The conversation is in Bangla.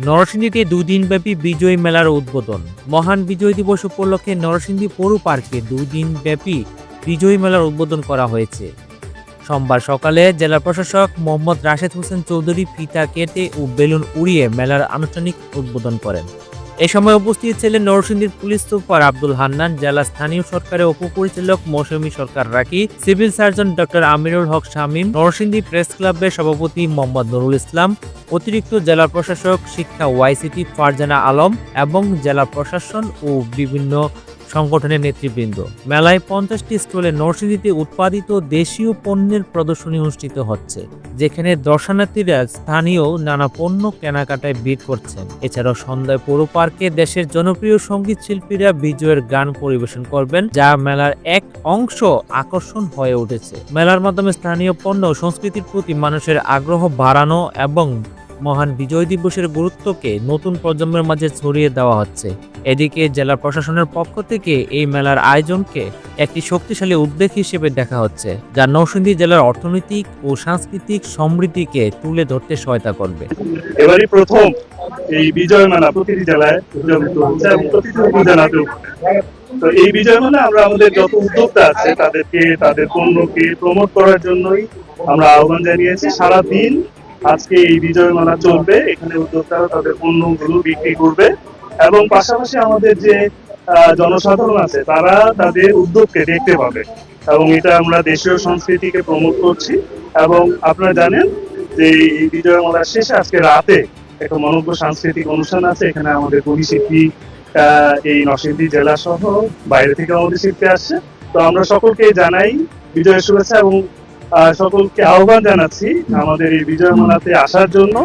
নরসিংদীতে দুদিনব্যাপী বিজয় মেলার উদ্বোধন। মহান বিজয় দিবস উপলক্ষে নরসিংদী পৌর পার্কে দুদিনব্যাপী বিজয় মেলার উদ্বোধন করা হয়েছে। সোমবার সকালে জেলা প্রশাসক মোহাম্মদ রাশেদ হোসেন চৌধুরী ফিতা কেটে ও বেলুন উড়িয়ে মেলার আনুষ্ঠানিক উদ্বোধন করেন। এ সময় উপস্থিত ছিলেন নরসিংদীর পুলিশ সুপার আব্দুল হান্নান, জেলা স্থানীয় সরকারের উপপরিচালক Mousumi Sarkar Rakhi civil surgeon doctor Amirul Haque Shamim, Narsingdi press ক্লাবের সভাপতি মোহাম্মদ নুরুল ইসলাম, অতিরিক্ত জেলা প্রশাসক শিক্ষা ওয়াইসিটি ফারজানা আলম এবং জেলা প্রশাসন ও বিভিন্ন সংগঠনের নেতৃবৃন্দ। মেলায় পঞ্চাশটি স্টলে নরসিংদীতে উৎপাদিত দেশীয় পণ্যের প্রদর্শনী অনুষ্ঠিত হচ্ছে, যেখানে দর্শনার্থীরা স্থানীয় নানা পণ্য কেনাকাটায় ভিড় করছেন। এছাড়াও সন্ধ্যায় পৌর পার্কে দেশের জনপ্রিয় সংগীত শিল্পীরা বিজয়ের গান পরিবেশন করবেন, যা মেলার এক অংশ আকর্ষণ হয়ে উঠেছে। মেলার মাধ্যমে স্থানীয় পণ্য সংস্কৃতির প্রতি মানুষের আগ্রহ বাড়ানো এবং মহান বিজয় দিবসের গুরুত্বকে নতুন প্রজন্মের মাঝে ছড়িয়ে দেওয়া হচ্ছে। এদিকে জেলা প্রশাসনের পক্ষ থেকে এই মেলার আয়োজনকে একটি শক্তিশালী উদ্যোগ হিসেবে দেখা হচ্ছে, যা নরসিংদী জেলার অর্থনৈতিক ও সাংস্কৃতিক সমৃদ্ধিকে তুলে ধরতে সহায়তা করবে। এবারই প্রথম এই বিজয় মেলা প্রতিটি জেলায় তো এই বিজয় মেলা আমরা আমাদের যত উদ্যোক্তা আছে, তাদেরকে, তাদের পণ্যকে প্রমোট করার জন্যই আমরা আহ্বান জানিয়েছি। সারা দিন আজকে এই বিজয় মেলা চলবে। এখানে উদ্যোক্তারা তাদের পণ্যগুলো বিক্রি করবে। এবং পাশাপাশি আমাদের যে জনসাধারণ আছে, তারা তাদের উদ্যোগকে দেখতে পাবে। এবং এটা আমরা দেশীয় সংস্কৃতিকে প্রমোট করছি। এবং আপনারা জানেন যে এই বিজয় মেলার শেষে আজকে রাতে একটা মনজ্ঞ সাংস্কৃতিক অনুষ্ঠান আছে। এখানে আমাদের কবি শিল্পী এই নরসিংদী জেলা সহ বাইরে থেকে আমাদের শিল্পী আসছে। তো আমরা সকলকে জানাই বিজয়ের শুভেচ্ছা এবং সকলকে আহ্বান জানাচ্ছি আমাদের এই বিজয় মেলাতে আসার জন্য।